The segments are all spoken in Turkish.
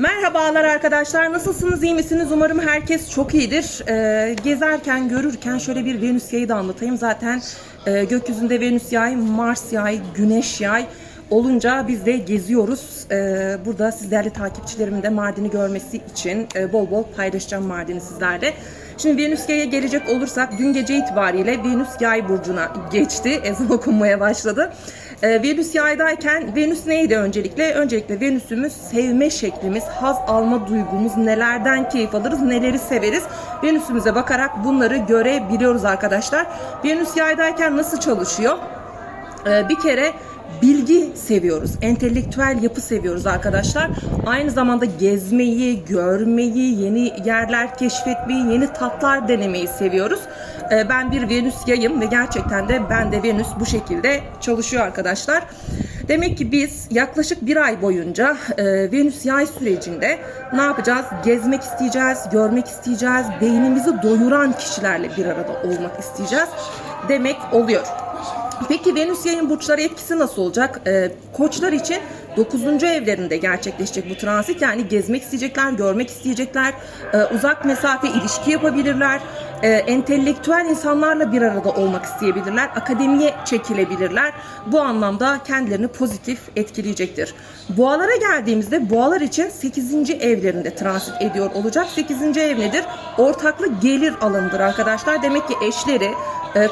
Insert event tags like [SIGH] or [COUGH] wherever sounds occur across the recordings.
Merhabalar arkadaşlar. Nasılsınız? iyi misiniz? Umarım herkes çok iyidir. Ee, gezerken, görürken şöyle bir Venüs yayı da anlatayım. Zaten e, gökyüzünde Venüs yay, Mars yay, Güneş yay olunca biz de geziyoruz. Ee, burada sizlerle takipçilerimin de Mardin'i görmesi için e, bol bol paylaşacağım Mardin'i sizlerle. Şimdi Venüs yaya gelecek olursak dün gece itibariyle Venüs yay burcuna geçti. Ezan okunmaya başladı. Ee, Venüs yaydayken Venüs neydi öncelikle? Öncelikle Venüs'ümüz sevme şeklimiz, haz alma duygumuz, nelerden keyif alırız, neleri severiz. Venüs'ümüze bakarak bunları görebiliyoruz arkadaşlar. Venüs yaydayken nasıl çalışıyor? Ee, bir kere bilgi seviyoruz. Entelektüel yapı seviyoruz arkadaşlar. Aynı zamanda gezmeyi, görmeyi, yeni yerler keşfetmeyi, yeni tatlar denemeyi seviyoruz. Ee, ben bir Venüs yayım ve gerçekten de ben de Venüs bu şekilde çalışıyor arkadaşlar. Demek ki biz yaklaşık bir ay boyunca e, Venüs yay sürecinde ne yapacağız? Gezmek isteyeceğiz, görmek isteyeceğiz, beynimizi doyuran kişilerle bir arada olmak isteyeceğiz demek oluyor. Peki Venüs yayın burçları etkisi nasıl olacak? Ee, koçlar için 9. evlerinde gerçekleşecek bu transit. Yani gezmek isteyecekler, görmek isteyecekler, e, uzak mesafe ilişki yapabilirler, e, entelektüel insanlarla bir arada olmak isteyebilirler, akademiye çekilebilirler. Bu anlamda kendilerini pozitif etkileyecektir. Boğalara geldiğimizde boğalar için 8. evlerinde transit ediyor olacak. 8. ev nedir? Ortaklı gelir alanıdır arkadaşlar. Demek ki eşleri,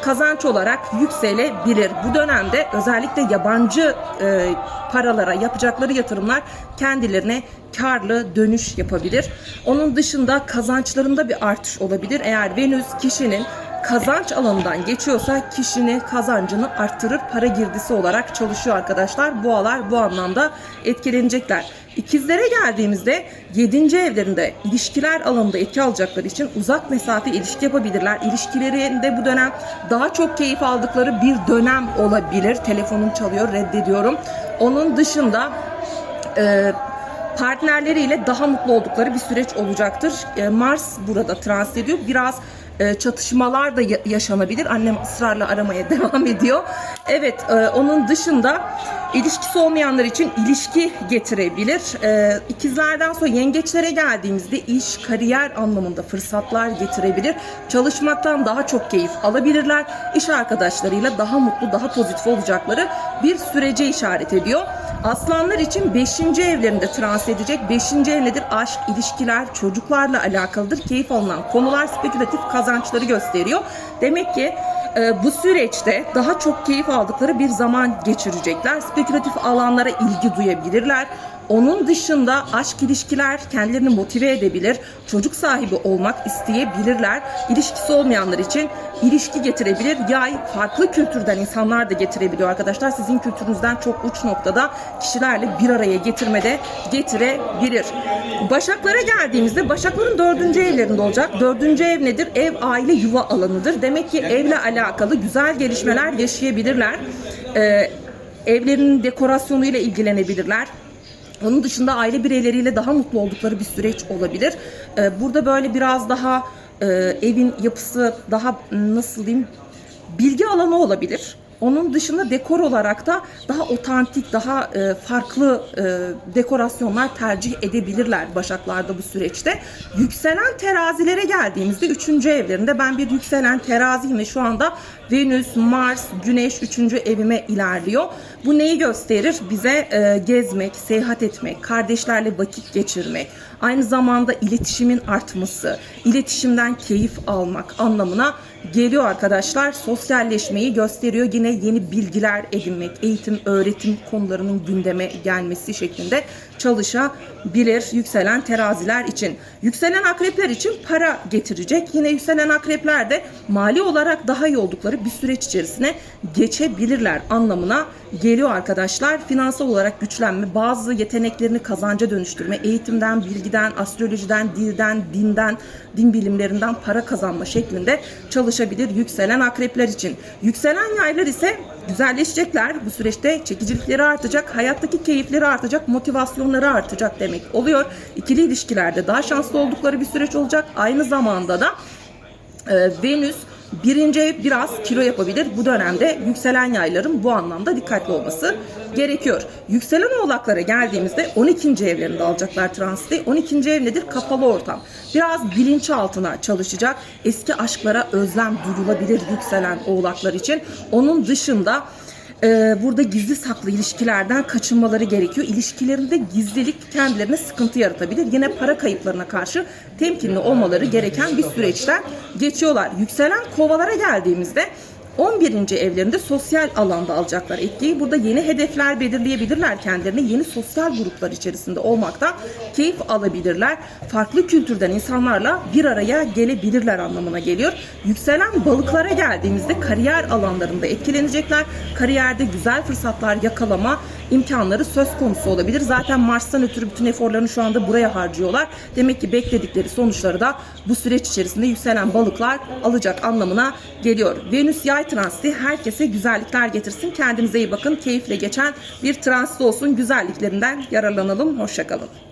kazanç olarak yükselebilir. Bu dönemde özellikle yabancı e, paralara yapacakları yatırımlar kendilerine karlı dönüş yapabilir. Onun dışında kazançlarında bir artış olabilir. Eğer Venüs kişinin kazanç alanından geçiyorsa kişinin kazancını arttırır para girdisi olarak çalışıyor arkadaşlar. Boğalar bu anlamda etkilenecekler. İkizlere geldiğimizde 7. evlerinde ilişkiler alanında etki alacakları için uzak mesafe ilişki yapabilirler. İlişkilerinde bu dönem daha çok keyif aldıkları bir dönem olabilir. Telefonum çalıyor reddediyorum. Onun dışında e, partnerleriyle daha mutlu oldukları bir süreç olacaktır. E, Mars burada transit ediyor. Biraz çatışmalar da ya- yaşanabilir. Annem ısrarla aramaya [LAUGHS] devam ediyor. Evet, e, onun dışında ilişkisi olmayanlar için ilişki getirebilir. E, ikizlerden sonra yengeçlere geldiğimizde iş, kariyer anlamında fırsatlar getirebilir. Çalışmaktan daha çok keyif alabilirler. İş arkadaşlarıyla daha mutlu, daha pozitif olacakları bir sürece işaret ediyor. Aslanlar için 5. evlerinde transit edecek. 5. ev nedir? Aşk, ilişkiler, çocuklarla alakalıdır. Keyif alınan konular spekülatif kazançları gösteriyor. Demek ki e, bu süreçte daha çok keyif aldıkları bir zaman geçirecekler. Spekülatif alanlara ilgi duyabilirler. Onun dışında aşk ilişkiler kendilerini motive edebilir. Çocuk sahibi olmak isteyebilirler. İlişkisi olmayanlar için ilişki getirebilir. Yay farklı kültürden insanlar da getirebiliyor arkadaşlar. Sizin kültürünüzden çok uç noktada kişilerle bir araya getirmede getirebilir. Başaklara geldiğimizde Başakların dördüncü evlerinde olacak. Dördüncü ev nedir? Ev aile yuva alanıdır. Demek ki evle alakalı güzel gelişmeler yaşayabilirler. Ee, evlerinin dekorasyonuyla ilgilenebilirler. Onun dışında aile bireyleriyle daha mutlu oldukları bir süreç olabilir. Ee, burada böyle biraz daha e, evin yapısı daha nasıl diyeyim bilgi alanı olabilir. Onun dışında dekor olarak da daha otantik, daha e, farklı e, dekorasyonlar tercih edebilirler Başaklarda bu süreçte. Yükselen terazilere geldiğimizde 3. evlerinde ben bir yükselen teraziyim ve şu anda Venüs, Mars, Güneş 3. evime ilerliyor. Bu neyi gösterir? Bize e, gezmek, seyahat etmek, kardeşlerle vakit geçirmek, aynı zamanda iletişimin artması, iletişimden keyif almak anlamına geliyor arkadaşlar. Sosyalleşmeyi gösteriyor. Yine yeni bilgiler edinmek, eğitim, öğretim konularının gündeme gelmesi şeklinde çalışabilir yükselen teraziler için. Yükselen akrepler için para getirecek. Yine yükselen akrepler de mali olarak daha iyi oldukları bir süreç içerisine geçebilirler anlamına geliyor arkadaşlar. Finansal olarak güçlenme, bazı yeteneklerini kazanca dönüştürme, eğitimden, bilgiden, astrolojiden, dilden, dinden, din bilimlerinden para kazanma şeklinde çalışabilir yükselen akrepler için. Yükselen yaylar ise güzelleşecekler. Bu süreçte çekicilikleri artacak, hayattaki keyifleri artacak, motivasyonları artacak demek oluyor. İkili ilişkilerde daha şanslı oldukları bir süreç olacak. Aynı zamanda da e, Venüs Birinci biraz kilo yapabilir. Bu dönemde yükselen yayların bu anlamda dikkatli olması gerekiyor. Yükselen oğlaklara geldiğimizde 12. evlerinde alacaklar transiti. 12. ev nedir? Kapalı ortam. Biraz bilinçaltına çalışacak. Eski aşklara özlem duyulabilir yükselen oğlaklar için. Onun dışında e, burada gizli saklı ilişkilerden kaçınmaları gerekiyor. İlişkilerinde gizlilik kendilerine sıkıntı yaratabilir. Yine para kayıplarına karşı temkinli olmaları gereken bir süreçten geçiyorlar. Yükselen kovalara geldiğimizde 11. evlerinde sosyal alanda alacaklar etkiyi. Burada yeni hedefler belirleyebilirler kendilerine. Yeni sosyal gruplar içerisinde olmaktan keyif alabilirler. Farklı kültürden insanlarla bir araya gelebilirler anlamına geliyor. Yükselen balıklara geldiğimizde kariyer alanlarında etkilenecekler. Kariyerde güzel fırsatlar yakalama imkanları söz konusu olabilir. Zaten Mars'tan ötürü bütün eforlarını şu anda buraya harcıyorlar. Demek ki bekledikleri sonuçları da bu süreç içerisinde yükselen balıklar alacak anlamına geliyor. Venüs yay transiti herkese güzellikler getirsin. Kendinize iyi bakın. Keyifle geçen bir transit olsun. Güzelliklerinden yararlanalım. Hoşçakalın.